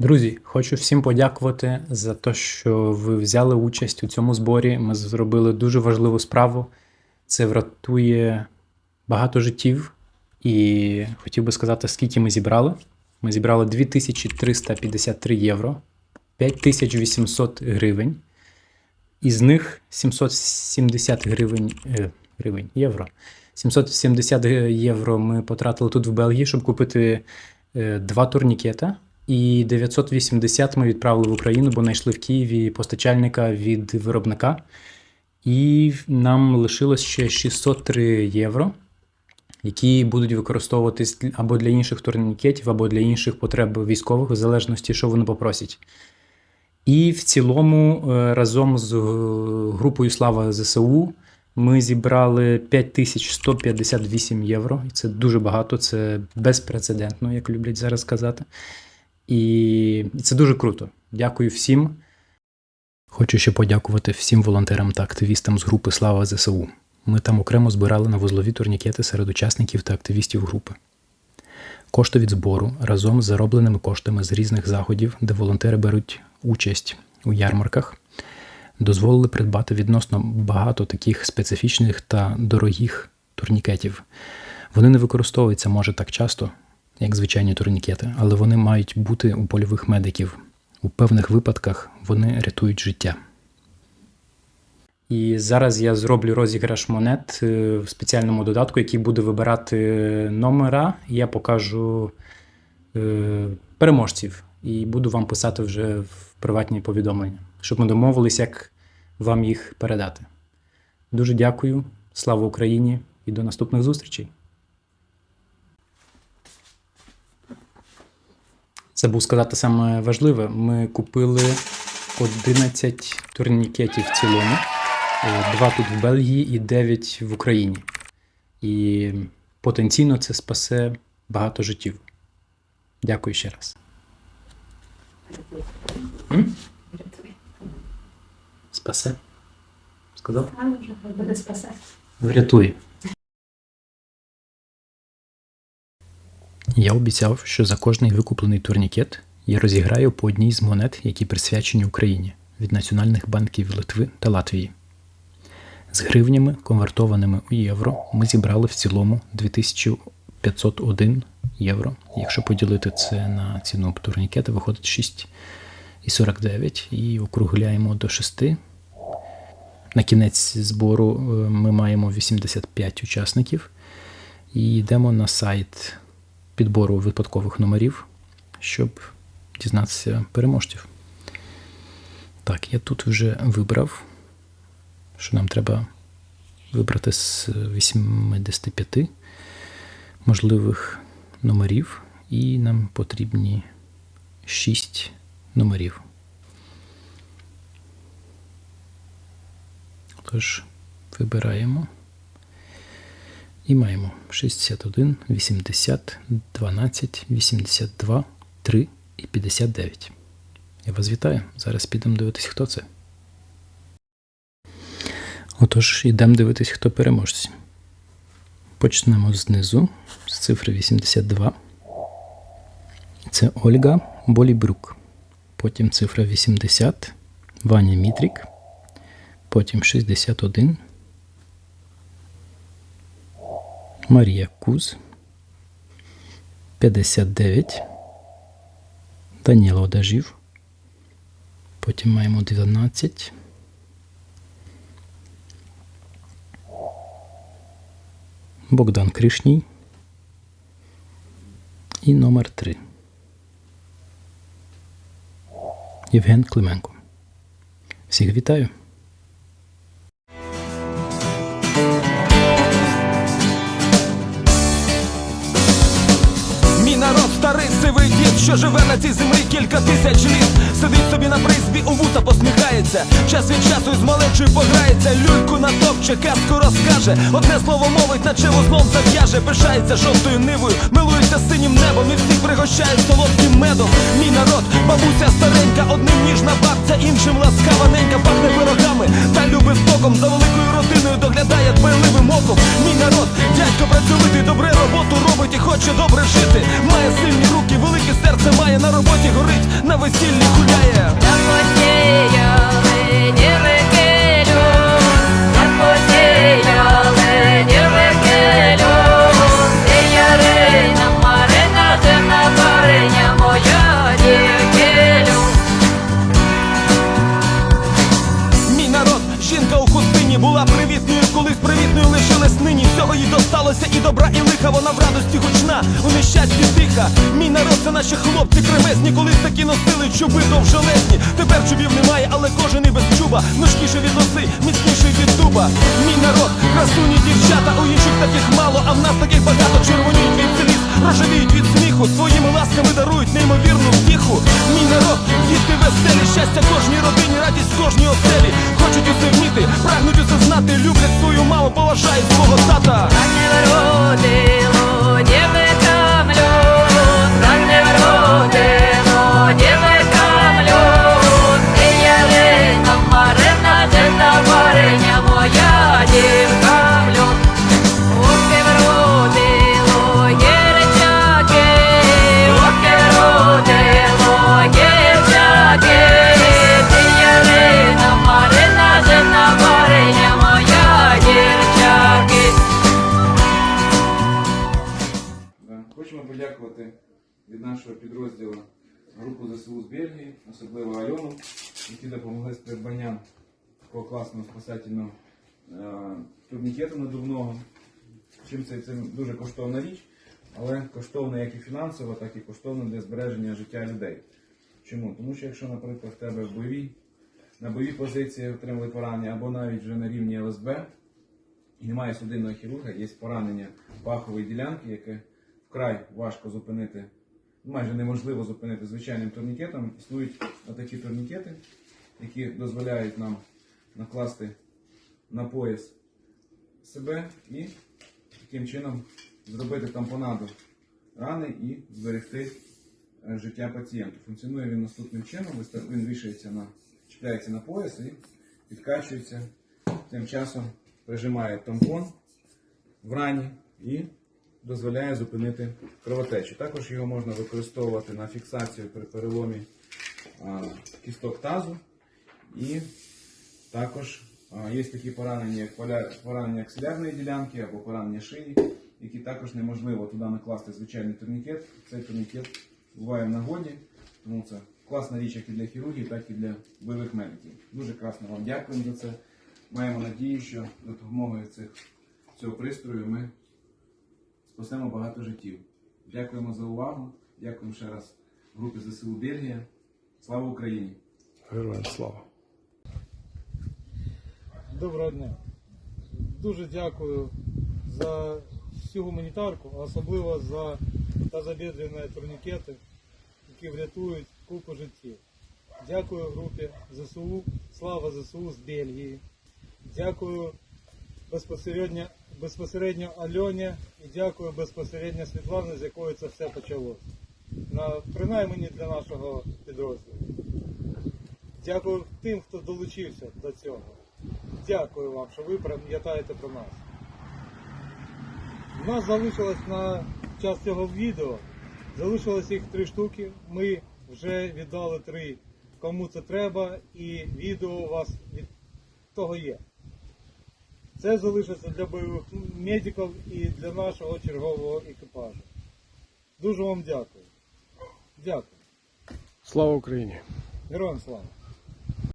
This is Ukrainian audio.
Друзі, хочу всім подякувати за те, що ви взяли участь у цьому зборі. Ми зробили дуже важливу справу. Це врятує багато життів. І хотів би сказати, скільки ми зібрали. Ми зібрали 2353 євро, 5800 гривень. Із них 770 гривень, е, гривень євро. 770 євро ми потратили тут в Бельгії, щоб купити е, два турнікета. І 980 ми відправили в Україну, бо знайшли в Києві постачальника від виробника. І нам лишилось ще 603 євро, які будуть використовуватись або для інших турнікетів, або для інших потреб військових, в залежності, що вони попросять. І в цілому, е, разом з е, групою Слава ЗСУ ми зібрали 5158 євро. І це дуже багато, це безпрецедентно, як люблять зараз казати. І це дуже круто. Дякую всім. Хочу ще подякувати всім волонтерам та активістам з групи Слава ЗСУ. Ми там окремо збирали на вузлові турнікети серед учасників та активістів групи. Кошти від збору разом з заробленими коштами з різних заходів, де волонтери беруть участь у ярмарках, дозволили придбати відносно багато таких специфічних та дорогих турнікетів. Вони не використовуються може так часто, як звичайні турнікети, але вони мають бути у польових медиків. У певних випадках вони рятують життя. І зараз я зроблю розіграш монет е, в спеціальному додатку, який буде вибирати номера. І я покажу е, переможців і буду вам писати вже в приватні повідомлення, щоб ми домовились, як вам їх передати. Дуже дякую, слава Україні і до наступних зустрічей. Забув сказати саме важливе. Ми купили 11 турнікетів в цілому. Е, Два тут в Бельгії і 9 в Україні. І потенційно це спасе багато життів. Дякую ще раз. М? Спасе? Сказав? А буде спасе. Врятує. Я обіцяв, що за кожний викуплений турнікет я розіграю по одній з монет, які присвячені Україні від національних банків Литви та Латвії. З гривнями, конвертованими у євро, ми зібрали в цілому 2501 євро. Якщо поділити це на ціну турнікета, виходить 6,49 і округляємо до 6. На кінець збору е, ми маємо 85 учасників і йдемо на сайт підбору випадкових номерів, щоб дізнатися переможців. Так, я тут вже вибрав, що нам треба вибрати з 85 можливих номерів, і нам потрібні 6 номерів. Тож вибираємо. І маємо 61, 80, 12, 82, 3 і 59. Я вас вітаю. Зараз підемо дивитись, хто це. Отож, йдемо дивитись, хто переможці. Почнемо знизу, з цифри 82. Це Ольга Болібрук. Потім цифра 80, Ваня Мітрік. Потім 61. Марія Куз. 59. Даніла Одажів. Потім маємо 12. Богдан Кришній. І номер 3. Євген Клименко. Всіх вітаю! Що живе на цій землі кілька тисяч літ. Сидить собі на призбі, у вуса посміхається. Час від часу із малечою пограється. Люльку натопче, казку розкаже. Одне слово мовить, наче вузлом зав'яже. Пишається жовтою нивою, милується синім небом і всіх пригощають солодким медом. Мій народ, бабуся старенька, одним ніжна бабця, іншим ласкава ненька, пахне пирогами та любить боком. За великою родиною доглядає дбайливим оком. Мій народ, дядько працьовитий, добре роботу робить і хоче добре жити. Має сильні руки, велике серце має на роботі горить. На весіллі гуляє. Так посіяли їй досталося і добра, і лиха. Вона в радості гучна, у нещасті тиха. Мій народ, це наші хлопці кремезні, колись такі носили чуби довжелезні. Тепер чубів немає, але кожен і без чуба. Ножкіше від носи, міцніший від дуба. Мій народ, красуні дівчата, у інших таких мало, а в нас таких багато сліз, рожевіють від сміху. Своїми ласками дарують неймовірну втіху. Мій народ, діти веселі, щастя кожній родині, радість кожній оселі. Хочуть усе вміти, прагнуть усе знати, люблять свою маму, поважають свого тата. Так з особливо Альону, які допомогли з придбанням такого класного спасательного е, турнікету надувного. Чим це, це дуже коштовна річ, але коштовна як і фінансово, так і коштовна для збереження життя людей. Чому? Тому що якщо, наприклад, в тебе в бойовій, на бойовій позиції отримали поранення або навіть вже на рівні ЛСБ, і немає судинного хірурга, є поранення пахової ділянки, яке вкрай важко зупинити, майже неможливо зупинити звичайним турнікетом. Існують такі турнікети, які дозволяють нам накласти на пояс себе і таким чином зробити тампонаду рани і зберегти е, життя пацієнта. Функціонує він наступним чином. Він вішається на, чіпляється на пояс і підкачується. Тим часом прижимає тампон в рані і дозволяє зупинити кровотечу. Також його можна використовувати на фіксацію при переломі кісток тазу. І також є такі поранення, як поранення аксилярної ділянки або поранення шиї, які також неможливо туди накласти звичайний турнікет. Цей турнікет буває в нагоді, тому це класна річ як і для хірургів, так і для бойових медиків. Дуже красно вам дякуємо за це. Маємо надію, що за допомогою цих, цього пристрою ми спасемо багато життів. Дякуємо за увагу. Дякуємо ще раз групі ЗСУ Бельгія. Слава Україні! Героям слава. Доброго дня. Дуже дякую за всю гуманітарку, а особливо за тазобедрені турнікети, які врятують купу життів. Дякую групі ЗСУ, слава ЗСУ з Бельгії. Дякую безпосередньо, безпосередньо Альоні і дякую безпосередньо Світлані, з якої це все почалося. На, принаймні для нашого підрозділу. Дякую тим, хто долучився до цього. Дякую вам, що ви пам'ятаєте про нас. У нас залишилось на час цього відео. Залишилось їх три штуки. Ми вже віддали три кому це треба, і відео у вас від того є. Це залишиться для бойових медиків і для нашого чергового екіпажу. Дуже вам дякую. Дякую. Слава Україні! Героям слава!